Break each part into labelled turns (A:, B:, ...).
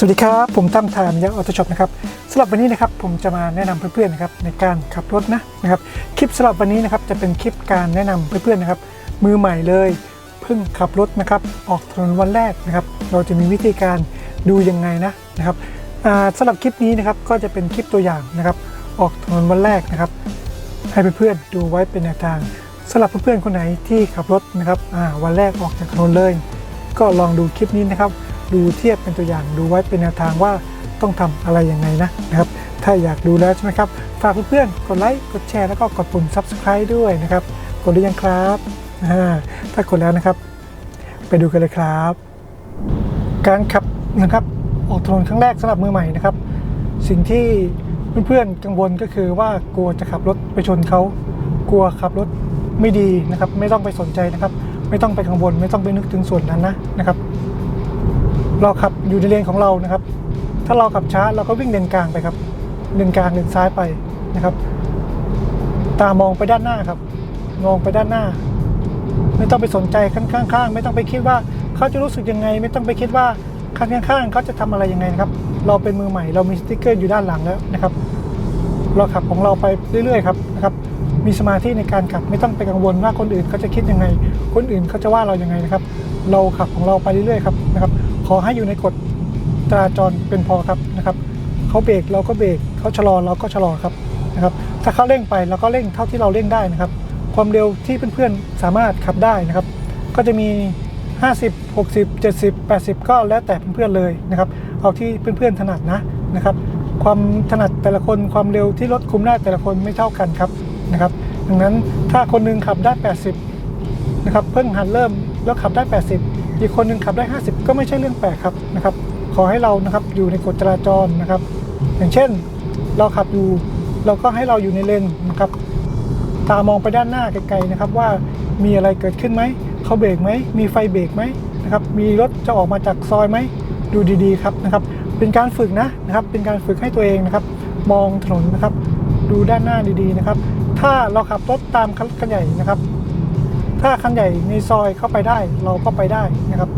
A: สวัสดีครับ ผมตั้มทามยังออโต้ช็อปนะครับสำหรับวันนี้นะครับผมจะมาแนะนำเพื่อนๆนะครับในการขับรถนะนะครับคลิปสำหรับวันนี้นะครับจะเป็นคลิปการแนะนำเพื่อนๆนะครับมือใหม่เลยเพิ่งขับรถนะครับออกถนนวันแรกนะครับเราจะมีวิธีการดูยังไงนะนะครับสำหรับคลิปนี้นะครับก็จะเป็นคลิปตัวอย่างนะครับออกถนนวันแรกนะครับ ให้เพื่อนๆดูไว้เป็นแนวทางสำหรับเพื่อนๆคนไหนที่ขับรถนะครับวันแรกออกจากถนนเลย ก็ลองดูคลิปนี้นะครับ ดูเทียบเป็นตัวอย่างดูไว้เป็นแนวทางว่าต้องทำอะไรยังไงนะนะครับถ้าอยากดูแล้วใช่ไหมครับ ฝากเพื่อนๆกดไลค์กดแชร์แล้วก็กดปุ่ม subscribe ด้วยนะครับ กดหรือยังครับถ้ากดแล้วนะครับ ไปดูกันเลยครับ การขับนะครับออกถนนครั้งแรกสำหรับมือใหม่นะครับ สิ่งที่เพื่อนๆกังวลก็คือว่ากลัวจะขับรถไปชนเขากลัวขับรถไม่ดีนะครับ ไม่ต้องไปสนใจนะครับ ไม่ต้องไปกังวล ไม่ต้องไปนึกถึงส่วนนั้นนะนะครับ เราขับอยู่ในเลนของเรานะครับ ถ้าเราขับช้าเราก็วิ่งเลนกลางไปครับเลนกลางเลนซ้ายไปนะครับ ตามองไปด้านหน้าครับ มองไปด้านหน้า ไม่ต้องไปสนใจข้างข้างๆไม่ต้องไปคิดว่าเขาจะรู้สึกยังไง ไม่ต้องไปคิดว่าข้างข้างๆเขาจะทำอะไรยังไงนะครับ เราเป็นมือใหม่ เรามีสติ๊กเกอร์อยู่ด้านหลังแล้วนะครับ เราขับของเราไปเรื่อยๆครับนะครับ มีสมาธิในการขับไม่ต้องไปกังวลว่าคนอื่นเขาจะคิดยังไง คนอื่นเขาจะว่าเรายังไงนะครับ เราขับของเราไปเรื่อยๆครับนะครับ ขอให้อยู่ในกฎจราจรเป็นพอครับนะครับเขาเบรกเราก็เบรกเขาชะลอเราก็ชะลอครับนะครับ ถ้าเขาเร่งไปเราก็เร่งเท่าที่เราเร่งได้นะครับ ความเร็วที่เพื่อนๆสามารถขับได้นะครับ ก็จะมี 50 60 70 80 ก็แล้วแต่เพื่อนๆเลยนะครับเอาที่เพื่อนๆถนัดนะนะครับ ความถนัดแต่ละคนความเร็วที่รถคุมได้แต่ละคนไม่เท่ากันครับนะครับ ดังนั้นถ้าคนหนึงขับได้ 80นะครับเพิ่งหัดเริ่มแล้วขับได้ 80 อีกคนหนึ่งขับได้ 50 ก็ไม่ใช่เรื่องแปลกครับนะครับ ขอให้เรานะครับอยู่ในกฎจราจรนะครับ อย่างเช่นเราขับอยู่เราก็ให้เราอยู่ในเลนนะครับ ตามองไปด้านหน้าไกลๆนะครับ ว่ามีอะไรเกิดขึ้นไหมเขาเบรกไหมมีไฟเบรกไหมนะครับ มีรถจะออกมาจากซอยไหมดูดีๆครับนะครับ เป็นการฝึกนะนะครับ เป็นการฝึกให้ตัวเองนะครับ มองถนนนะครับ ดูด้านหน้าดีๆนะครับ ถ้าเราขับรถตามคันใหญ่นะครับ ถ้าคันใหญ่ในซอยเข้าไปได้เราก็ไปได้นะครับ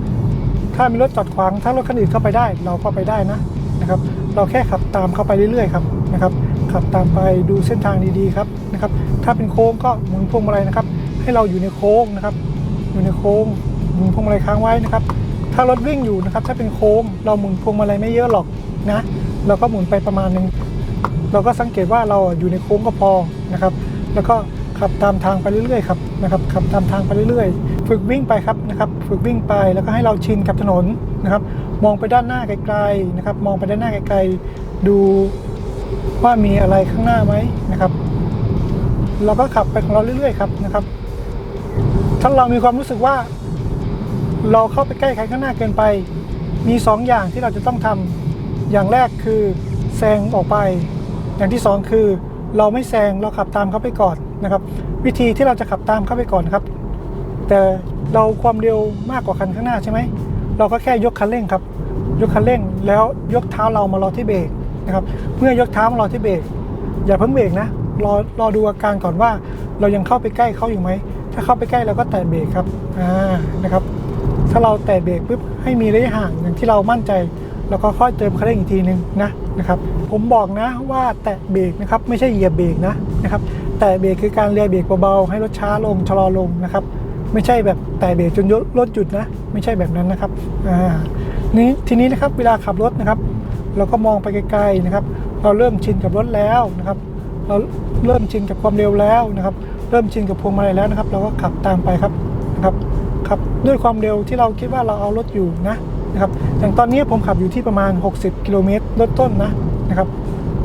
A: ถ้ามีรถจอดขวางถ้ารถคันอื่นเข้าไปได้ เราก็ไปได้นะนะครับ เราแค่ขับตามเข้าไปเรื่อยๆครับนะครับ ขับตามไปดูเส้นทางดีๆครับนะครับ ถ้าเป็นโค้งก็หมุนพวงมาลัยนะครับ ให้เราอยู่ในโค้งนะครับ อยู่ในโค้งหมุนพวงมาลัยค้างไว้นะครับ ถ้ารถวิ่งอยู่นะครับ ถ้าเป็นโค้งเราหมุนพวงมาลัยไม่เยอะหรอกนะเราก็หมุนไปประมาณหนึงเราก็สังเกตว่าเราอยู่ในโค้งก็พอนะครับ แล้วก็ ขับตามทางไปเรื่อยๆครับนะครับขับตามทางไปเรื่อยๆ ฝึกวิ่งไปครับนะครับฝึกวิ่งไปแล้วก็ให้เราชินกับถนนนะครับ มองไปด้านหน้าไกลๆนะครับ มองไปด้านหน้าไกลๆ ดูว่ามีอะไรข้างหน้าไหมนะครับเราก็ขับไปของเราเรื่อยๆครับนะครับ ถ้าเรามีความรู้สึกว่า เราเข้าไปใกล้ใครข้างหน้าเกินไป มีสองอย่างที่เราจะต้องทำอย่างแรกคือแซงออกไป อย่างที่สองคือ เราไม่แซงเราขับตามเขาไปก่อน นะครับ วิธีที่เราจะขับตามเข้าไปก่อนครับ แต่เราความเร็วมากกว่าคันข้างหน้าใช่ไหมเราก็แค่ยกคันเร่งครับ ยกคันเร่งแล้วยกเท้าเรามารอที่เบรกนะครับเมื่อยกเท้ามารอที่เบรกอย่าเพิ่งเบรกนะรอรอดูอาการก่อนว่า เรายังเข้าไปใกล้เขาอยู่ไหมถ้าเข้าไปใกล้เราก็แตะเบรกครับอ่านะครับ ถ้าเราแตะเบรกปุ๊บให้มีระยะห่างอย่างที่เรามั่นใจแล้วก็ค่อยเติมคันเร่งอีกทีนึงนะนะครับ ผมบอกนะว่าแตะเบรกนะครับ ไม่ใช่เหยียบเบรกนะนะครับ แตะเบรกคือการเลียเบรกเบาๆให้รถช้าลงชะลอลงนะครับ ไม่ใช่แบบแตะเบรกจนรถหยุดนะ ไม่ใช่แบบนั้นนะครับอ่านี้ทีนี้นะครับเวลาขับรถนะครับ เราก็มองไปไกลๆนะครับ เราเริ่มชินกับรถแล้วนะครับ เราเริ่มชินกับความเร็วแล้วนะครับ เริ่มชินกับพวงมาลัยแล้วนะครับ เราก็ขับตามไปครับนะครับขับด้วยความเร็วที่เราคิดว่าเราเอารถอยู่นะนะครับอย่างตอนนี้ผมขับอยู่ที่ประมาณ 60 กิโลเมตรลดต้นนะนะครับ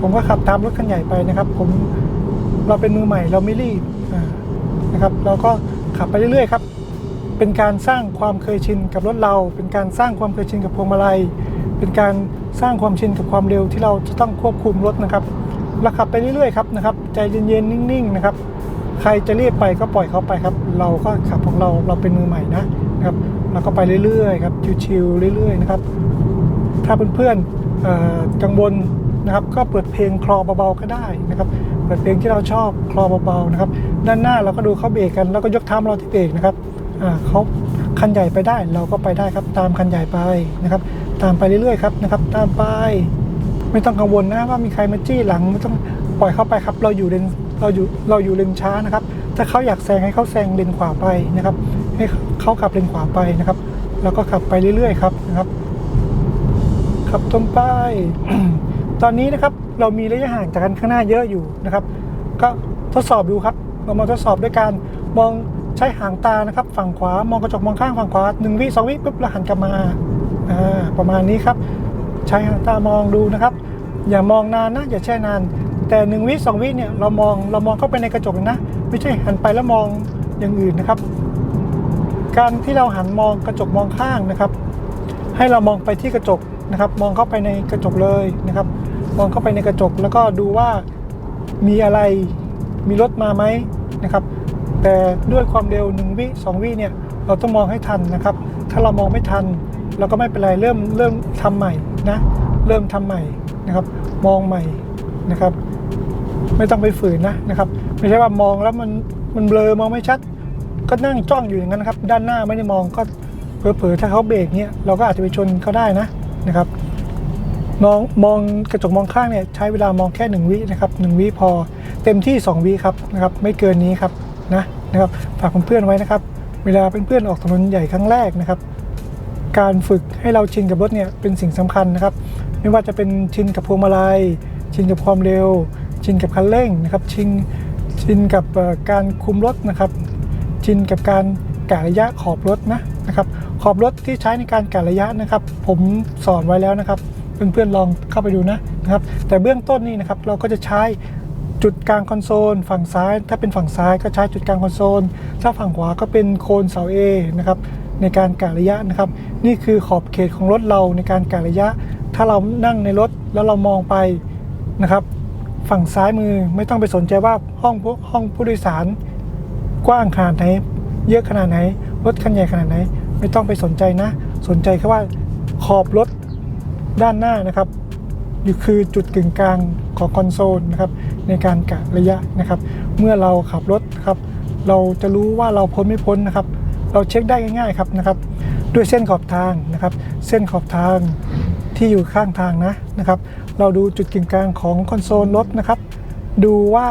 A: ผมก็ขับตามรถคันใหญ่ไปนะครับ ผม เราเป็นมือใหม่เราไม่รีบนะครับ เราก็ขับไปเรื่อยๆครับ เป็นการสร้างความเคยชินกับรถเรา เป็นการสร้างความเคยชินกับพวงมาลัย เป็นการสร้างความชินกับความเร็วที่เราจะต้องควบคุมรถนะครับเราขับไปเรื่อยๆครับนะครับใจเย็นๆนิ่งๆนะครับใครจะรีบไปก็ปล่อยเขาไปครับ เราก็ขับของเราเราเป็นมือใหม่นะนะครับเราก็ไปเรื่อยๆครับชิวๆเรื่อยๆนะครับ ถ้าเพื่อนๆกังวลนะครับ ก็เปิดเพลงคลอเบาๆก็ได้นะครับ เปิดเพลงที่เราชอบคลอเบาๆนะครับ ด้านหน้าเราก็ดูเขาเบรกกันแล้วก็ยกเท้ามเราที่เบรกนะครับอ่าเขาคันใหญ่ไปได้เราก็ไปได้ครับ ตามคันใหญ่ไปนะครับ ตามไปเรื่อยๆครับนะครับ ตามไป ไม่ต้องกังวลนะว่ามีใครมาจี้หลังไม่ต้องปล่อยเข้าไปครับ เราอยู่เลนเราอยู่เราอยู่เลนช้านะครับ ถ้าเขาอยากแซงให้เขาแซงเลนขวาไปนะครับ ให้เขาขับเลนขวาไปนะครับ แล้วก็ขับไปเรื่อยๆครับนะครับขับตรงไป ตอนนี้นะครับเรามีระยะห่างจากกันข้างหน้าเยอะอยู่นะครับ ก็ทดสอบดูครับ เรามาทดสอบด้วยการมองใช้หางตานะครับ ฝั่งขวามองกระจกมองข้างฝั่งขวาหนึ่งวิสองวิปุ๊บเราหันกลับมาอ่าประมาณนี้ครับ ใช้หางตามองดูนะครับ อย่ามองนานนะ อย่าแช่นาน แต่หนึ่งวิสองวิเนี่ยเรามองเรามองเข้าไปในกระจกนะ ไม่ใช่หันไปแล้วมองอย่างอื่นนะครับ การที่เราหันมองกระจกมองข้างนะครับ ให้เรามองไปที่กระจก นะครับ มองเข้าไปในกระจกเลยนะครับ มองเข้าไปในกระจกแล้วก็ดูว่ามีอะไรมีรถมาไหมนะครับ แต่ด้วยความเร็ว 1 วิ 2 วิเนี่ยเราต้องมองให้ทันนะครับ ถ้าเรามองไม่ทันเราก็ไม่เป็นไรเริ่มเริ่มทำใหม่นะเริ่มทำใหม่นะครับ มองใหม่นะครับ ไม่ต้องไปฝืนนะนะครับ ไม่ใช่ว่ามองแล้วมันมันเบลอมองไม่ชัด ก็นั่งจ้องอยู่อย่างนั้นนะครับ ด้านหน้าไม่ได้มองก็เผลอๆถ้าเขาเบรกเนี่ยเราก็อาจจะไปชนเขาได้นะ นะครับมองมองกระจกมองข้างเนี่ยใช้เวลามองแค่ 1 วินะครับ1วิพอเต็มที่ 2 วิครับนะครับไม่เกินนี้ครับนะนะครับฝากเพื่อนๆไว้นะครับ เวลาเพื่อนๆออกถนนใหญ่ครั้งแรกนะครับ การฝึกให้เราชินกับรถเนี่ยเป็นสิ่งสำคัญนะครับ ไม่ว่าจะเป็นชินกับพวงมาลัยชินกับความเร็ว ชินกับคันเร่งนะครับชินชินกับการคุมรถนะครับชินกับการกะระยะขอบรถนะนะครับ ขอบรถที่ใช้ในการกะระยะนะครับ ผมสอนไว้แล้วนะครับ เพื่อนๆลองเข้าไปดูนะนะครับ แต่เบื้องต้นนี่นะครับเราก็จะใช้จุดกลางคอนโซล ฝั่งซ้าย ถ้าเป็นฝั่งซ้ายก็ใช้จุดกลางคอนโซล ถ้าฝั่งขวาก็เป็นโคนเสา A นะครับในการกะระยะนะครับ นี่คือขอบเขตของรถเราในการกะระยะ ถ้าเรานั่งในรถแล้วเรามองไปนะครับ ฝั่งซ้ายมือไม่ต้องไปสนใจว่าห้องห้องผู้โดยสาร กว้างขนาดไหน เยอะขนาดไหน รถคันใหญ่ขนาดไหน ไม่ต้องไปสนใจนะ สนใจแค่ว่าขอบรถด้านหน้านะครับอยู่คือจุดกึ่งกลางของคอนโซลนะครับในการกะระยะนะครับ เมื่อเราขับรถครับ เราจะรู้ว่าเราพ้นไม่พ้นนะครับ เราเช็คได้ง่ายๆครับนะครับ ด้วยเส้นขอบทางนะครับ เส้นขอบทางที่อยู่ข้างทางนะนะครับ เราดูจุดกึ่งกลางของคอนโซลรถนะครับ ดูว่า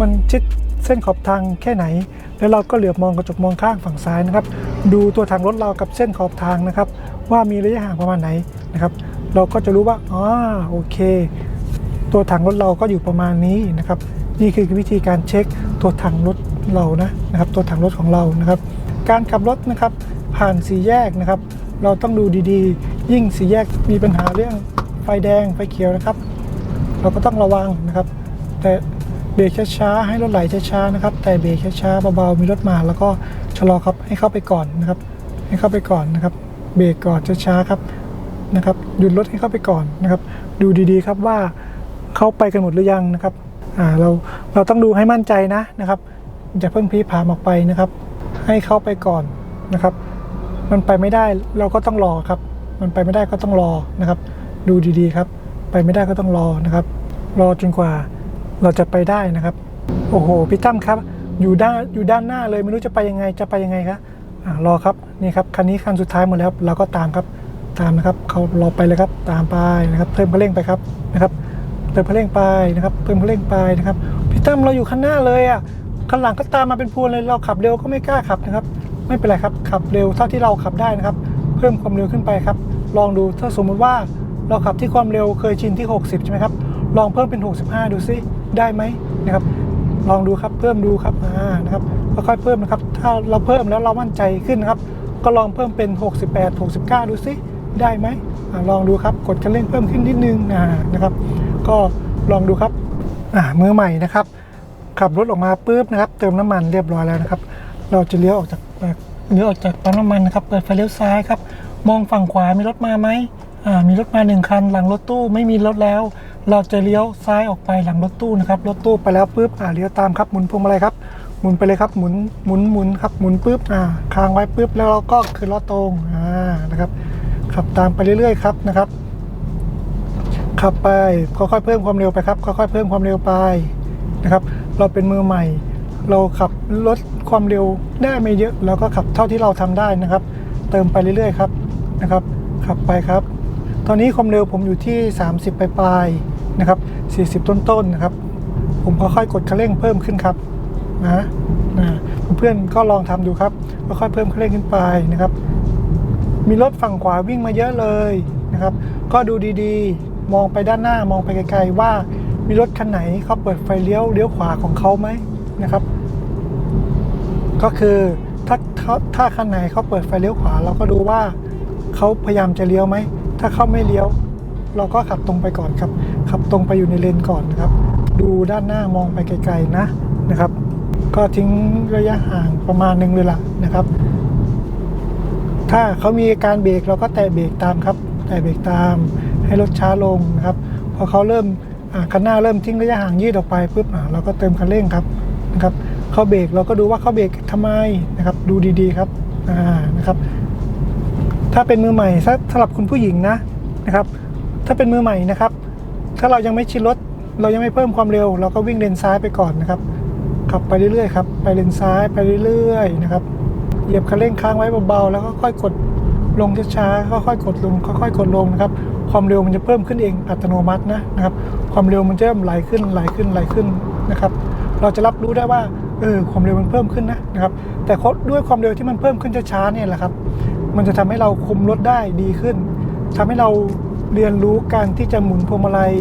A: มันชิดเส้นขอบทางแค่ไหน แล้วเราก็เหลือบมองกระจกมองข้างฝั่งซ้ายนะครับ ดูตัวถังรถเรากับเส้นขอบทางนะครับ ว่ามีระยะห่างประมาณไหนนะครับ เราก็จะรู้ว่าอ๋อโอเค ตัวถังรถเราก็อยู่ประมาณนี้นะครับ นี่คือวิธีการเช็คตัวถังรถเรานะนะครับ ตัวถังรถของเรานะครับ การขับรถนะครับ ผ่านสี่แยกนะครับ เราต้องดูดีๆ ยิ่งสี่แยกมีปัญหาเรื่องไฟแดงไฟเขียวนะครับ เราก็ต้องระวังนะครับ แต่ เบรกช้าๆให้รถไหลช้าๆนะครับ แต่เบรกช้าๆเบาๆมีรถมา แล้วก็ชะลอครับให้เข้าไปก่อนนะครับ ให้เข้าไปก่อนนะครับ เบรกก่อนช้าๆครับนะครับหยุดรถให้เข้าไปก่อนนะครับ ดูดีๆครับว่าเข้าไปกันหมดหรือยังนะครับอ่าเราเราต้องดูให้มั่นใจนะนะครับอย่าเพิ่งพีผามออกไปนะครับ ให้เข้าไปก่อนนะครับ มันไปไม่ได้เราก็ต้องรอครับ มันไปไม่ได้ก็ต้องรอนะครับ ดูดีๆครับ ไปไม่ได้ก็ต้องรอนะครับ รอจนกว่า เราจะไปได้นะครับ โอ้โหพี่ตั้มครับ อยู่ด้านอยู่ด้านหน้าเลยไม่รู้จะไปยังไงจะไปยังไงครับรอครับนี่ครับคันนี้คันสุดท้ายหมดแล้วเราก็ตามครับตามนะครับเขารอไปเลยครับตามไปนะครับเพิ่มคันเร่งไปครับนะครับเพิ่มคันเร่งไปนะครับเพิ่มคันเร่งไปนะครับพี่ตั้มเราอยู่ข้างหน้าเลยอะข้างหลังก็ตามมาเป็นพวนเลยเราขับเร็วก็ไม่กล้าขับนะครับ ไม่เป็นไรครับขับเร็วเท่าที่เราขับได้นะครับ เพิ่มความเร็วขึ้นไปครับ ลองดูถ้าสมมติว่าเราขับที่ความเร็วเคยชินที่ 60 ใช่ไหมครับ ลองเพิ่มเป็น 65 ดูซิได้ไหมนะครับ ลองดูครับเพิ่มดูครับอ่านะครับค่อยๆเพิ่มนะครับ ถ้าเราเพิ่มแล้วเรามั่นใจขึ้นนะครับ ก็ลองเพิ่มเป็น 68 69 ดูซิได้ไหมอลองดูครับกดคันเร่งเพิ่มขึ้นนิดนึงอ่านะครับ ก็ลองดูครับอ่ามือใหม่นะครับ ขับรถออกมาปุ๊บนะครับ เติมน้ำมันเรียบร้อยแล้วนะครับ เราจะเลี้ยวออกจากเอ่อเลี้ยวออกจากปั๊มน้ำมันนะครับ เปิดไฟเลี้ยวซ้ายครับ มองฝั่งขวามีรถมาไหมอ่ามีรถมาหนึ่งคัน หลังรถตู้ไม่มีรถแล้ว เราจะเลี้ยวซ้ายออกไปหลังรถตู้นะครับรถตู้ไปแล้วปุ๊บอ่าเลี้ยวตามครับหมุนพวงมาลัยครับหมุนไปเลยครับหมุนหมุนหมุนครับหมุนปุ๊บอ่าค้างไว้ปุ๊บแล้วเราก็ขึ้นรถตรงอ่านะครับ ขับตามไปเรื่อยๆครับนะครับ ขับไปค่อยๆเพิ่มความเร็วไปครับค่อยๆเพิ่มความเร็วไปนะครับ เราเป็นมือใหม่ เราขับลดความเร็วได้ไม่เยอะเราก็ขับเท่าที่เราทำได้นะครับ เติมไปเรื่อยๆครับนะครับ ขับไปครับ ตอนนี้ความเร็วผมอยู่ที่ 30ปลายๆ นะครับ 40 ต้นๆนะครับ ผมค่อยๆกดคันเร่งเพิ่มขึ้นครับนะนะเพื่อนๆก็ลองทำดูครับค่อยๆเพิ่มคันเร่งขึ้นไปนะครับ มีรถฝั่งขวาวิ่งมาเยอะเลยนะครับ ก็ดูดีๆ มองไปด้านหน้ามองไปไกลๆว่ามีรถคันไหนเขาเปิดไฟเลี้ยวเลี้ยวขวาของเขาไหมนะครับ ก็คือถ้าถ้าถ้าคันไหนเขาเปิดไฟเลี้ยวขวา เราก็ดูว่าเขาพยายามจะเลี้ยวไหมถ้าเขาไม่เลี้ยว เราก็ขับตรงไปก่อนครับ ขับตรงไปอยู่ในเลนก่อนนะครับ ดูด้านหน้ามองไปไกลๆนะนะครับ ก็ทิ้งระยะห่างประมาณหนึ่งเลยล่ะนะครับ ถ้าเขามีการเบรกเราก็แตะเบรกตามครับ แตะเบรกตาม ให้รถช้าลงนะครับ พอเขาเริ่มอ่าคันหน้าเริ่มทิ้งระยะห่างยืดออกไปปุ๊บเราก็เติมคันเร่งครับนะครับเขาเบรกเราก็ดูว่าเขาเบรกทำไมนะครับ ดูดีๆครับอ่านะครับ ถ้าเป็นมือใหม่ถ้าสำหรับคุณผู้หญิงนะนะครับ ถ้าเป็นมือใหม่นะครับ ถ้าเรายังไม่ชินรถ เรายังไม่เพิ่มความเร็ว เราก็วิ่งเลนซ้ายไปก่อนนะครับ ขับไปเรื่อยๆครับ ไปเลนซ้ายไปเรื่อยๆนะครับ เหยียบคันเร่งค้างไว้เบาๆ แล้วก็ค่อยกดลงช้าๆ ค่อยๆ กดลง ค่อยๆ กดลงนะครับ ความเร็วมันจะเพิ่มขึ้นเองอัตโนมัตินะนะครับ ความเร็วมันจะเริ่มไหลขึ้น ไหลขึ้น ไหลขึ้นนะครับ เราจะรับรู้ได้ว่า เออ ความเร็วมันเพิ่มขึ้นนะนะครับ แต่ด้วยความเร็วที่มันเพิ่มขึ้นช้าๆ เนี่ยแหละครับ มันจะทำให้เราคุมรถได้ดีขึ้นทำให้เรา เรียนรู้การที่จะหมุนพวงมาลัย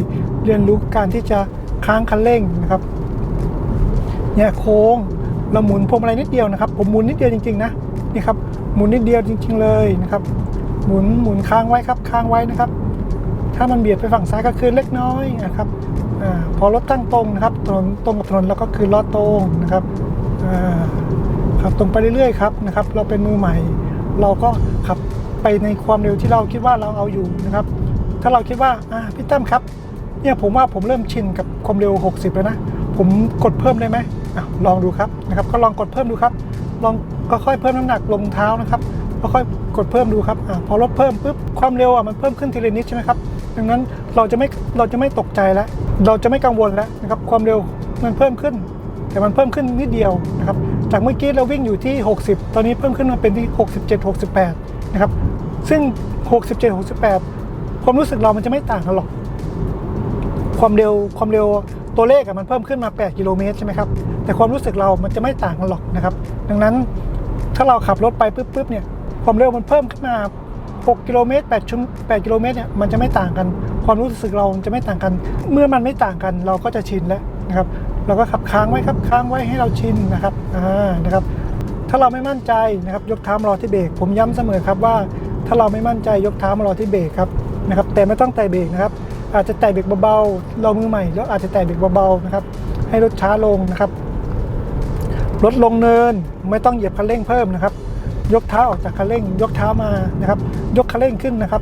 A: เรียนรู้การที่จะค้างคันเร่งนะครับเนี่ยโค้งเราหมุนพวงมาลัยนิดเดียวนะครับ ผมหมุนนิดเดียวจริงๆนะนี่ครับหมุนนิดเดียวจริง ๆ เลยนะครับ หมุนหมุนค้างไว้ครับค้างไว้นะครับ ถ้ามันเบียดไปฝั่งซ้ายก็คือเล็กน้อยนะครับอพอรถตั้งตรงนะครับถนนตรงกับถนนแล้วก็คือล้อตรงนะครับขับตรงไปเรื่อยๆครับนะครับ เราเป็นมือใหม่ เราก็ขับไปในความเร็วที่เราคิดว่าเราเอาอยู่นะครับ ถ้าเราคิดว่าอ่าพี่ตั้มครับ เนี่ยผมว่าผมเริ่มชินกับความเร็ว 60 แล้วนะ ผมกดเพิ่มได้ไหมอะลองดูครับนะครับ ก็ลองกดเพิ่มดูครับ ลองก็ค่อยเพิ่มน้ำหนักลงเท้านะครับก็ค่อยกดเพิ่มดูครับอะพอลดเพิ่มปุ๊บความเร็วอะมันเพิ่มขึ้นทีละนิดใช่ไหมครับดังนั้นเราจะไม่เราจะไม่ตกใจแล้ว เราจะไม่กังวลแล้วนะครับความเร็วมันเพิ่มขึ้น แต่มันเพิ่มขึ้นนิดเดียวนะครับจากเมื่อกี้เราวิ่งอยู่ที่ 60 ตอนนี้เพิ่มขึ้นมาเป็นที่ 67 68 นะครับ ซึ่ง 67 68 ความรู้สึกเรามันจะไม่ต่างกันหรอก ความเร็วความเร็วตัวเลขอะมันเพิ่มขึ้นมา 8 กิโลเมตรใช่ไหมครับ แต่ความรู้สึกเรามันจะไม่ต่างกันหรอกนะครับ ดังนั้นถ้าเราขับรถไปปุ๊บปุ๊บเนี่ย ความเร็วมันเพิ่มขึ้นมา 6 กิโลเมตร8ชั่ว8กิโลเมตรเนี่ยมันจะไม่ต่างกัน ความรู้สึกเราจะไม่ต่างกัน เมื่อมันไม่ต่างกันเราก็จะชินแล้วนะครับ เราก็ขับค้างไว้ครับค้างไว้ให้เราชินนะครับ อ่า นะครับ ถ้าเราไม่มั่นใจนะครับยกเท้ามารอที่เบรก ผมย้ำเสมอครับว่า ถ้าเราไม่มั่นใจยกเท้ามารอที่เบรกครับ นะครับแต่ไม่ต้องแตะเบรกนะครับ อาจจะแตะเบรกเบาๆเรามือใหม่แล้วอาจจะแตะเบรกเบาๆนะครับ ให้รถช้าลงนะครับลดลงเนินไม่ต้องเหยียบคันเร่งเพิ่มนะครับ ยกเท้าออกจากคันเร่ง ยกเท้ามานะครับ ยกคันเร่งขึ้นนะครับ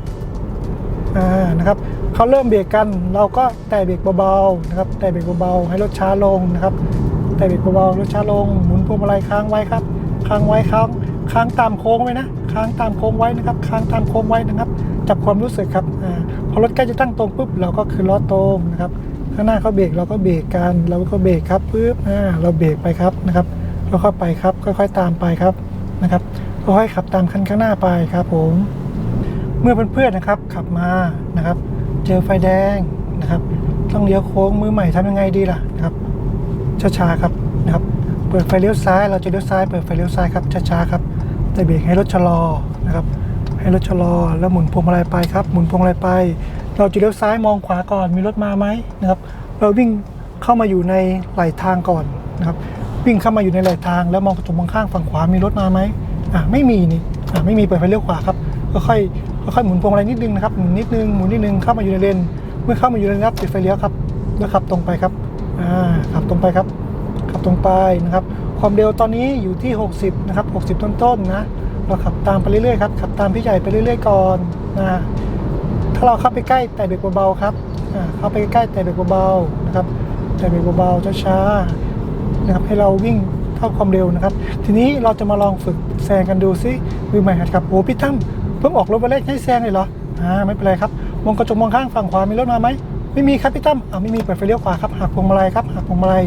A: อ่านะครับเขาเริ่มเบรกกันเราก็แตะเบรกเบาๆนะครับแตะเบรกเบาๆให้รถช้าลงนะครับแต่เบรกเบาๆรถช้าลงหมุนพวงมาลัยค้างไว้ครับค้างไว้ค้างค้างตามโค้งไว้นะค้างตามโค้งไว้นะครับค้างตามโค้งไว้นะครับ จับความรู้สึกครับอพอรถใกล้จะตั้งตรงปุ๊บเราก็คือล้อตรงนะครับ ข้างหน้าเขาเบรกเราก็เบรกกันเราก็เบรกครับปุ๊บเราเบรกไปครับนะครับเราเข้าไปครับค่อยๆตามไปครับนะครับค่อยๆขับตามคันข้างหน้าไปครับผม เมื่อเพื่อนๆนะครับขับมานะครับ เจอไฟแดงนะครับ ต้องเลี้ยวโค้งมือใหม่ทำยังไงดีล่ะนะครับช้าๆครับนะครับ เปิดไฟเลี้ยวซ้าย เราจะเลี้ยวซ้าย เปิดไฟเลี้ยวซ้ายครับช้าๆครับแต่เบรกให้รถชะลอนะครับ ให้รถชะลอแล้วหมุนพวงมาลัยไปครับ หมุนพวงมาลัยไป เราจะเลี้ยวซ้ายมองขวาก่อนมีรถมาไหมนะครับ เราวิ่งเข้ามาอยู่ในไหลทางก่อนนะครับวิ่งเข้ามาอยู่ในไหลทาง แล้วมองกระจกมองข้างฝั่งขวามีรถมาไหมอ่าไม่มีนี่อ่าไม่มีเปิดไฟเลี้ยวขวาครับก็ค่อยก็ค่อยหมุนพวงมาลัยนิดนึงนะครับหมุนนิดนึงหมุนนิดนึงเข้ามาอยู่ในเลนเมื่อเข้ามาอยู่ในเลนครับปิดไฟเลี้ยวครับแล้วขับตรงไปครับอ่าขับตรงไปครับขับตรงไปนะครับ ความเร็วตอนนี้อยู่ที่ 60 นะครับ 60 ต้นๆนะ เราขับตามไปเรื่อยๆครับขับตามพี่ใหญ่ไปเรื่อยๆก่อนนะถ้าเราเข้าไปใกล้แต่เบรกเบาๆครับเข้าไปใกล้แต่เบรกเบาๆนะครับแต่เบรกเบาๆช้าๆนะครับให้เราวิ่งเท่าความเร็วนะครับ ทีนี้เราจะมาลองฝึกแซงกันดูซิมือใหม่หัดขับโอ้พี่ตั้มเพิ่งออกรถมาเล่นให้แซงเลยเหรออ่าไม่เป็นไรครับมองกระจกมองข้างฝั่งขวามีรถมาไหมไม่มีครับพี่ตั้มอ่าไม่มีเปิดไฟเลี้ยวขวาครับหักพวงมาลัยครับหักพวงมาลัย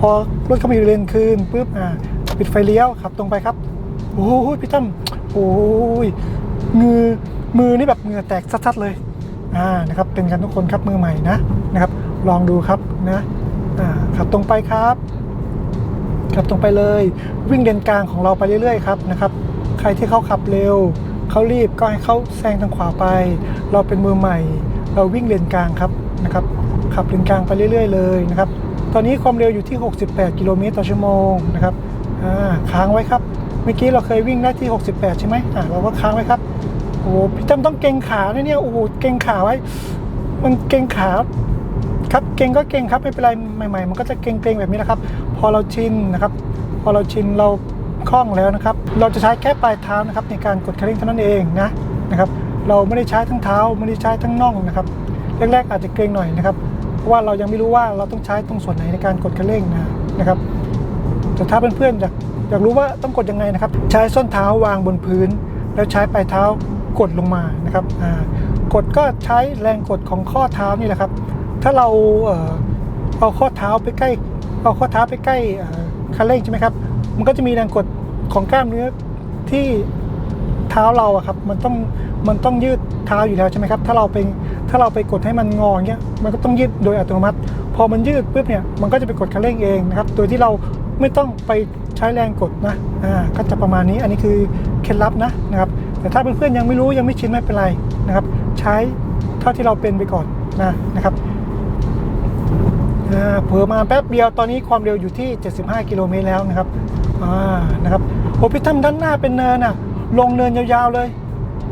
A: พอรถเข้ามาอยู่เลนคืนปุ๊บอ่าปิดไฟเลี้ยวขับตรงไปครับ โอ้โหพี่ตั้มโอ้ยมือมือนี่แบบเหงื่อแตกซัดๆเลยอ่านะครับเป็นกันทุกคนครับมือใหม่นะนะครับ ลองดูครับนะอ่าขับตรงไปครับขับตรงไปเลย วิ่งเลนกลางของเราไปเรื่อยๆครับนะครับใครที่เขาขับเร็วเขารีบก็ให้เขาแซงทางขวาไป เราเป็นมือใหม่ เราวิ่งเลนกลางครับนะครับ ขับเลนกลางไปเรื่อย ๆ เลยนะครับ ตอนนี้ความเร็วอยู่ที่ 68 กิโลเมตรต่อชั่วโมงนะครับค้างไว้ครับ เมื่อกี้เราเคยวิ่งได้ที่ 68 ใช่ไหมอ่าเราก็ค้างไว้ครับ โอ้โหพี่ตั้มต้องเกรงขานเนี่ย โอ้โห เกรงขาไว้ มันเกรงขา ครับ เกรงก็เกรงครับ ไม่เป็นไรใหม่ ๆ มันก็จะเกรงๆแบบนี้นะครับ พอเราชินนะครับ พอเราชินเราคล่องแล้วนะครับ เราจะใช้แค่ปลายเท้านะครับ ในการกดคันเร่งเท่านั้นเองนะนะครับ เราไม่ได้ใช้ทั้งเท้าไม่ได้ใช้ทั้งน่องนะครับ แรกๆอาจจะเกรงหน่อยนะครับ เพราะว่าเรายังไม่รู้ว่าเราต้องใช้ตรงส่วนไหนในการกดคันเร่งนะนะครับ แต่ถ้าเพื่อนๆอยาก อยากรู้ว่าต้องกดยังไงนะครับ ใช้ส้นเท้าวางบนพื้น แล้วใช้ปลายเท้ากดลงมานะครับกดก็ใช้แรงกดของข้อเท้านี่แหละครับ ถ้าเราเอาข้อเท้าไปใกล้เอาข้อเท้าไปใกล้คันเร่งใช่ไหมครับ มันก็จะมีแรงกดของกล้ามเนื้อที่เท้าเราอะครับ มันต้องมันต้องยืดเท้าอยู่แล้วใช่ไหมครับ ถ้าเราไปถ้าเราไปกดให้มันงอเงี้ย มันก็ต้องยืดโดยอัตโนมัติ พอมันยืดปุ๊บเนี่ย มันก็จะไปกดคันเร่งเองนะครับ โดยที่เราไม่ต้องไป ใช้แรงกดนะอ่าก็จะประมาณนี้อันนี้คือเคล็ดลับนะนะครับแต่ถ้าเพื่อนๆยังไม่รู้ยังไม่ชินไม่เป็นไรนะครับ ใช้เท่าที่เราเป็นไปก่อนนะนะครับอ่าเผลอมาแป๊บเดียวตอนนี้ความเร็วอยู่ที่ 75 กิโลเมตรแล้วนะครับอ่านะครับโอ้พี่ทำด้านหน้าเป็นเนินอะลงเนินยาวๆเลย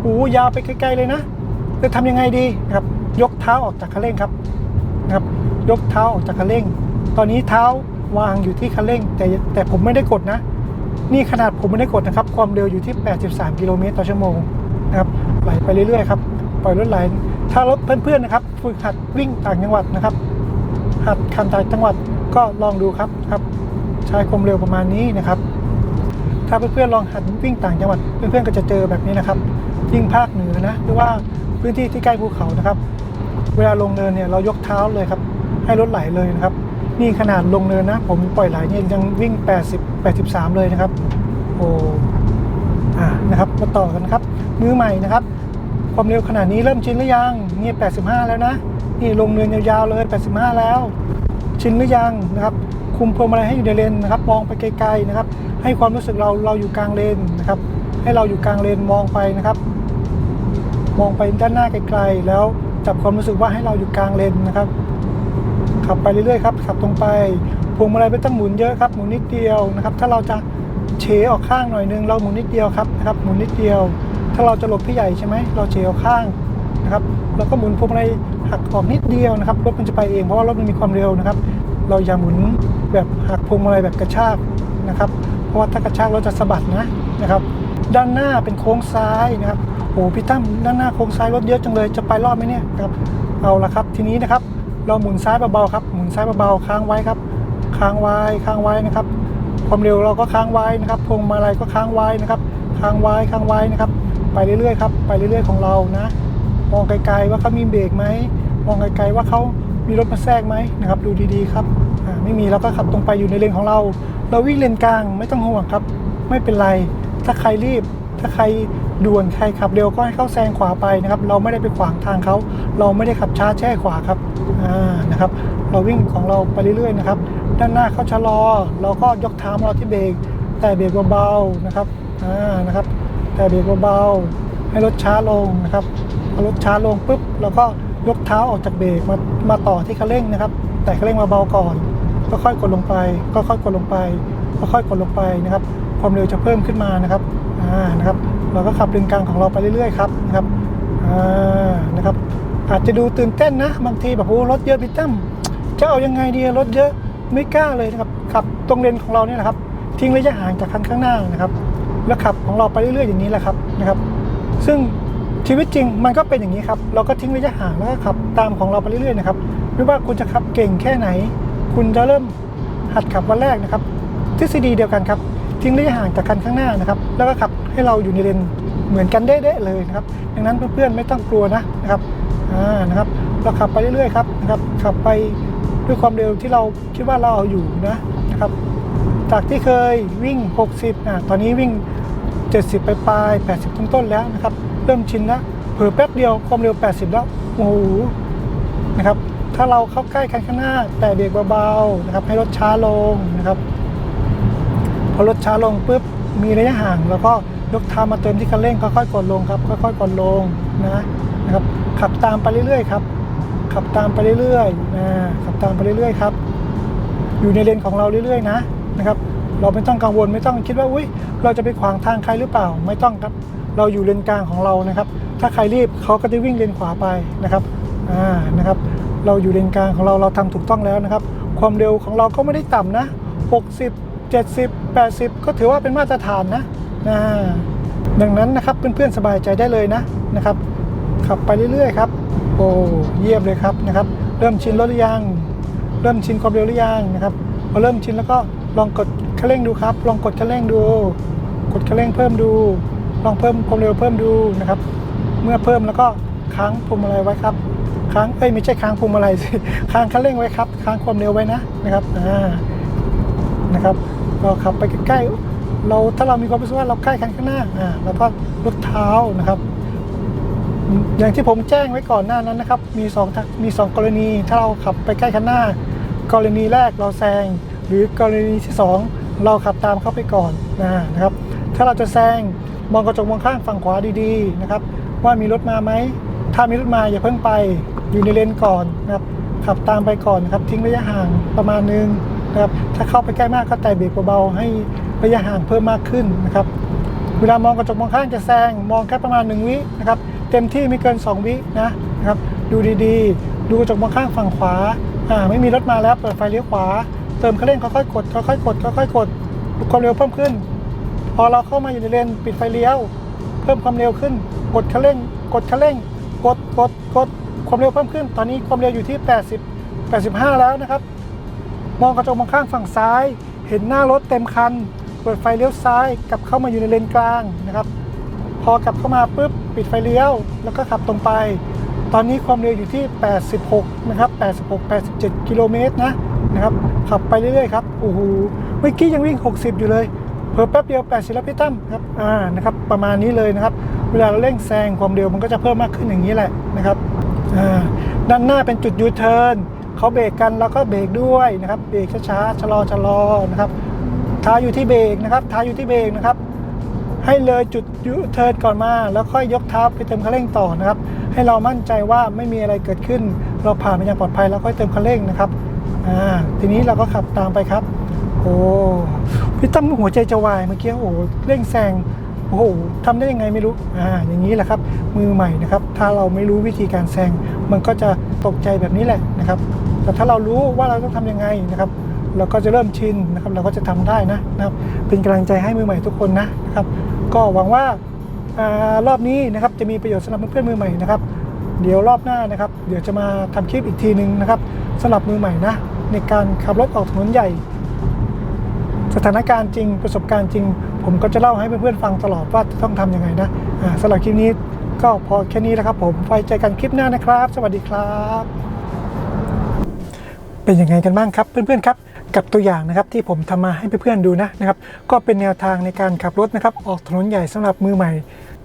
A: โอ้ยาวไปไกลๆเลยนะจะทำยังไงดีนะครับ ยกเท้าออกจากคันเร่งครับนะครับ ยกเท้าออกจากคันเร่ง ตอนนี้เท้า วางอยู่ที่คันเร่ง แต่แต่ผมไม่ได้กดนะ นี่ขนาดผมไม่ได้กดนะครับ ความเร็วอยู่ที่ 83 กิโลเมตรต่อชั่วโมงนะครับไหลไปเรื่อยๆครับปล่อยรถไหลถ้ารถเพื่อนๆนะครับ ฝึกหัดวิ่งต่างจังหวัดนะครับ หัดขับต่างจังหวัดก็ลองดูครับครับ ใช้ความเร็วประมาณนี้นะครับ ถ้าเพื่อนๆลองหัดวิ่งต่างจังหวัด เพื่อนๆก็จะเจอแบบนี้นะครับยิ่งภาคเหนือนะหรือว่าพื้นที่ที่ใกล้ภูเขานะครับ เวลาลงเนินเนี่ยเรายกเท้าเลยครับ ให้รถไหลเลยนะครับ นี่ขนาดลงเนินนะ ผมปล่อยไหลเนี่ยยังวิ่ง 80 83 เลยนะครับ โอ้อ่านะครับมาต่อกันครับ มือใหม่นะครับ ความเร็วขนาดนี้เริ่มชินหรือยังนี่ 85 แล้วนะ นี่ลงเนินยาวๆเลย 85 แล้ว ชินหรือยังนะครับ คุมพวงมาลัยให้อยู่ในเลนนะครับ มองไปไกลๆนะครับ ให้ความรู้สึกเราเราอยู่กลางเลนนะครับ ให้เราอยู่กลางเลนมองไปนะครับ มองไปด้านหน้าไกลๆแล้วจับความรู้สึกว่าให้เราอยู่กลางเลนนะครับ ขับไปเรื่อยๆครับขับตรงไปพวงมาลัยไม่ต้องหมุนเยอะครับหมุนนิดเดียวนะครับ ถ้าเราจะเฉออกข้างหน่อยนึงเราหมุนนิดเดียวครับนะครับหมุนนิดเดียว ถ้าเราจะหลบพี่ใหญ่ใช่ไหมเราเฉออกข้างนะครับเราก็หมุนพวงมาลัยหักออกนิดเดียวนะครับรถมันจะไปเองเพราะว่ารถมันมีความเร็วนะครับ เราอย่าหมุนแบบหักพวงมาลัยแบบกระชากนะครับเพราะว่าถ้ากระชากเราจะสะบัดนะนะครับ ด้านหน้าเป็นโค้งซ้ายนะครับโอ้พี่ตั้มด้านหน้าโค้งซ้ายรถเยอะจังเลยจะไปรอดไหมเนี่ยครับเอาละครับทีนี้นะครับ เราหมุนซ้ายเบาๆครับ หมุนซ้ายเบาๆค้างไว้ครับ ค้างไว้ค้างไว้นะครับ ความเร็วเราก็ค้างไว้นะครับพวงมาลัยก็ค้างไว้นะครับ ค้างไว้ค้างไว้นะครับ ไปเรื่อยๆครับ ไปเรื่อยๆของเรานะ มองไกลๆว่าเขามีเบรกไหม มองไกลๆว่าเขามีรถมาแทรกไหมนะครับ ดูดีๆครับอ่าไม่มีเราก็ขับตรงไปอยู่ในเลนของเรา เราวิ่งเลนกลางไม่ต้องห่วงครับ ไม่เป็นไร ถ้าใครรีบ ถ้าใคร ด่วนใครขับเร็วก็ให้เขาแซงขวาไปนะครับ เราไม่ได้ไปขวางทางเขา เราไม่ได้ขับช้าแช่ขวาครับอ่านะครับ เราวิ่งของเราไปเรื่อยๆนะครับ ด้านหน้าเขาชะลอ เราก็ยกเท้าเราที่เบรกแต่เบรกเบาๆนะครับอ่านะครับ แต่เบรกเบาๆให้รถช้าลงนะครับพอรถช้าลงปุ๊บเราก็ยกเท้าออกจากเบรกมามาต่อที่คันเร่งนะครับ แต่คันเร่งมาเบาก่อนก็ค่อยกดลงไป ก็ค่อยกดลงไป ก็ค่อยกดลงไปนะครับ ความเร็วจะเพิ่มขึ้นมานะครับอ่านะครับ เราก็ขับเลนกลางของเราไปเรื่อยๆครับนะครับอ่านะครับ อาจจะดูตื่นเต้นนะบางทีแบบโอ้รถเยอะพี่ตั้มจะเอายังไงดีรถเยอะไม่กล้าเลยนะครับขับตรงเลนของเราเนี่ยนะครับ ทิ้งระยะห่างจากคันข้างหน้านะครับ แล้วขับของเราไปเรื่อยๆอย่างนี้แหละครับนะครับ ซึ่งชีวิตจริงมันก็เป็นอย่างนี้ครับเราก็ทิ้งระยะห่างแล้วก็ขับตามของเราไปเรื่อยๆนะครับไม่ว่าคุณจะขับเก่งแค่ไหน คุณจะเริ่มหัดขับวันแรกนะครับ ทฤษฎีเดียวกันครับ ทิ้งระยะห่างจากคันข้างหน้านะครับ แล้วก็ขับให้เราอยู่ในเลนเหมือนกันเด้ๆเลยนะครับ ดังนั้นเพื่อนๆไม่ต้องกลัวนะนะครับอ่านะครับเราขับไปเรื่อยๆครับนะครับขับไปด้วยความเร็วที่เราคิดว่าเราเอาอยู่นะนะครับ จากที่เคยวิ่ง 60อะตอนนี้วิ่ง 70 ไปปลาย80 ต้นๆแล้วนะครับ เริ่มชินแล้วเผลอแป๊บเดียวความเร็ว 80 แล้วโอ้โหนะครับถ้าเราเข้าใกล้คันข้างหน้าแต่เบรกเบาๆนะครับให้รถช้าลงนะครับ อรถช้าลงปุ๊บมีระยะห่าง แล้วก็ยกเท้ามาเติมที่คันเร่งค่อยๆกดลงครับค่อยๆกดลงนะนะครับขับตามไปเรื่อยๆครับขับตามไปเรื่อยๆนะขับตามไปเรื่อยๆครับ อยู่ในเลนของเราเรื่อยๆนะนะครับ เราไม่ต้องกังวลไม่ต้องคิดว่าอุ้ยเราจะไปขวางทางใครหรือเปล่า ไม่ต้องครับ เราอยู่เลนกลางของเรานะครับ ถ้าใครรีบเขาก็จะวิ่งเลนขวาไปนะครับอ่านะครับ เราอยู่เลนกลางของเราเราทำถูกต้องแล้วนะครับ ความเร็วของเราก็ไม่ได้ต่ำนะ 60 70 80 ก็ถือว่าเป็นมาตรฐานนะนะดังนั้นนะครับเพื่อนๆสบายใจได้เลยนะนะครับ ขับไปเรื่อยๆครับ โอ้เยี่ยมเลยครับนะครับ เริ่มชินรถหรือยัง เริ่มชินความเร็วหรือยังนะครับพอเริ่มชินแล้วก็ลองกดคันเร่งดูครับ ลองกดคันเร่งดู กดคันเร่งเพิ่มดู ลองเพิ่มความเร็วเพิ่มดูนะครับ เมื่อเพิ่มแล้วก็ค้างพวงมาลัยไว้ครับ ค้างเอ้ยไม่ใช่ค้างพวงมาลัยสิค้างคันเร่งไว้ครับ ค้างความเร็วไว้นะนะครับอ่านะครับ เราขับไปใกล้ๆเราถ้าเรามีความรู้สึกว่าเราใกล้คันข้างหน้าอ่าแล้วก็ลดเท้านะครับ อย่างที่ผมแจ้งไว้ก่อนหน้านั้นนะครับ มี2ทักมี2กรณีถ้าเราขับไปใกล้คันหน้า กรณีแรกเราแซงหรือกรณีที่ 2 เราขับตามเข้าไปก่อนนะนะครับ ถ้าเราจะแซงมองกระจกมองข้างฝั่งขวาดีๆนะครับ ว่ามีรถมาไหมถ้ามีรถมาอย่าเพิ่งไปอยู่ในเลนก่อนนะครับขับตามไปก่อนนะครับทิ้งระยะห่างประมาณนึง นะครับถ้าเข้าไปใกล้มากก็แตะเบรกเบาๆให้ระยะห่างเพิ่มมากขึ้นนะครับเวลามองกระจกมองข้างจะแซงมองแค่ประมาณ 1 วินะครับเต็มที่ไม่เกิน 2 วินะนะครับดูดีๆ ดูกระจกมองข้างฝั่งขวาอ่าไม่มีรถมาแล้วเปิดไฟเลี้ยวขวา เติมคันเร่งค่อยๆกดค่อยๆกดค่อยๆกดความเร็วเพิ่มขึ้น พอเราเข้ามาอยู่ในเลนปิดไฟเลี้ยว เพิ่มความเร็วขึ้น กดคันเร่ง กดคันเร่ง กดกดกดความเร็วเพิ่มขึ้น ตอนนี้ความเร็วอยู่ที่ 80 85 แล้วนะครับ มองกระจกมองข้างฝั่งซ้าย เห็นหน้ารถเต็มคัน เปิดไฟเลี้ยวซ้ายกลับเข้ามาอยู่ในเลนกลางนะครับ พอกลับเข้ามาปุ๊บปิดไฟเลี้ยว แล้วก็ขับตรงไป ตอนนี้ความเร็วอยู่ที่ 86 นะครับ 86 87 กิโลเมตรนะนะครับ ขับไปเรื่อยๆครับโอ้โหเมื่อกี้ยังวิ่ง 60 อยู่เลยเพิ่แป๊บเดียว 80แล้วพี่ตั้มครับอ่านะครับ ประมาณนี้เลยนะครับ เวลาเราเร่งแซงความเร็วมันก็จะเพิ่มมากขึ้นอย่างนี้แหละนะครับอ่าด้านหน้าเป็นจุดยูเทิร์น เขาเบรกกันเราก็เบรกด้วยนะครับ เบรกช้าๆชะลอชะลอนะครับท้ายอยู่ที่เบรกนะครับท้ายอยู่ที่เบรกนะครับ ให้เลยจุดยูเทิร์นก่อนมา แล้วค่อยยกเท้าไปเติมคันเร่งต่อนะครับ ให้เรามั่นใจว่าไม่มีอะไรเกิดขึ้น เราผ่านไปอย่างปลอดภัยแล้วค่อยเติมคันเร่งนะครับอ่าทีนี้เราก็ขับตามไปครับ โอ้พี่ตั้มหัวใจจะวายเมื่อกี้โอ้โหเร่งแซงโอ้โหทำได้ยังไงไม่รู้ อ่า อย่างนี้แหละครับ มือใหม่นะครับ ถ้าเราไม่รู้วิธีการแซง มันก็จะตกใจแบบนี้แหละนะครับ แต่ถ้าเรารู้ว่าเราต้องทำยังไงนะครับ เราก็จะเริ่มชินนะครับ เราก็จะทำได้นะนะครับ เป็นกำลังใจให้มือใหม่ทุกคนนะนะครับ ก็หวังว่าอารอบนี้นะครับจะมีประโยชน์สำหรับเพื่อนๆมือใหม่นะครับ เดี๋ยวรอบหน้านะครับ เดี๋ยวจะมาทำคลิปอีกทีหนึ่งนะครับสำหรับมือใหม่นะในการขับรถออกถนนใหญ่ สถานการณ์จริงประสบการณ์จริง ผมก็จะเล่าให้เพื่อนๆฟังตลอดว่าจะต้องทำยังไงนะสำหรับคลิปนี้ก็พอแค่นี้แล้วครับผมไว้เจอกันคลิปหน้านะครับ สวัสดีครับ เป็นยังไงกันบ้างครับเพื่อนๆครับกับตัวอย่างนะครับที่ผมทำมาให้เพื่อนๆดูนะนะครับก็เป็นแนวทางในการขับรถนะครับออกถนนใหญ่สำหรับมือใหม่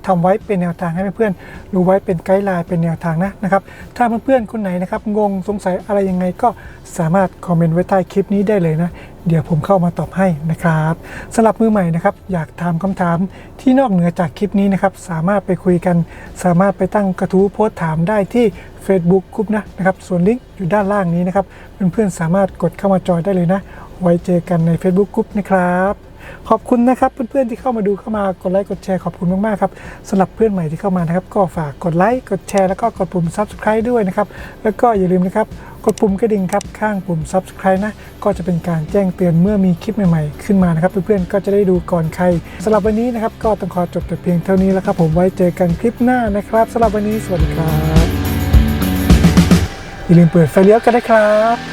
A: ทำไว้เป็นแนวทางให้เพื่อนๆรู้ไว้เป็นไกด์ไลน์เป็นแนวทางนะนะครับถ้าเพื่อนๆคนไหนนะครับงงสงสัยอะไรยังไงก็สามารถคอมเมนต์ไว้ใต้คลิปนี้ได้เลยนะ เดี๋ยวผมเข้ามาตอบให้นะครับสำหรับมือใหม่นะครับอยากถามคำถามที่นอกเหนือจากคลิปนี้นะครับสามารถไปคุยกัน สามารถไปตั้งกระทู้โพสต์ถามได้ที่ Facebook กรุ๊ปนะนะครับส่วนลิงก์อยู่ด้านล่างนี้นะครับเพื่อนๆสามารถกดเข้ามาจอยได้เลยนะ ไว้เจอกันใน Facebook กรุ๊ปนะครับ ขอบคุณนะครับเพื่อนๆที่เข้ามาดูเข้ามากดไลค์กดแชร์ขอบคุณมากๆครับสำหรับเพื่อนใหม่ที่เข้ามานะครับ ก็ฝากกดไลค์กดแชร์แล้วก็กดปุ่ม Subscribe ด้วยนะครับ แล้วก็อย่าลืมนะครับกดปุ่มกระดิ่งครับข้างปุ่ม Subscribe นะ ก็จะเป็นการแจ้งเตือนเมื่อมีคลิปใหม่ๆ ขึ้นมานะครับ เพื่อนๆก็จะได้ดูก่อนใครสำหรับวันนี้นะครับก็ต้องขอจบแต่เพียงเท่านี้แล้วครับผมไว้เจอกันคลิปหน้านะครับสำหรับวันนี้สวัสดีครับอย่าลืมเปิดไฟเลี้ยวกันนะครับ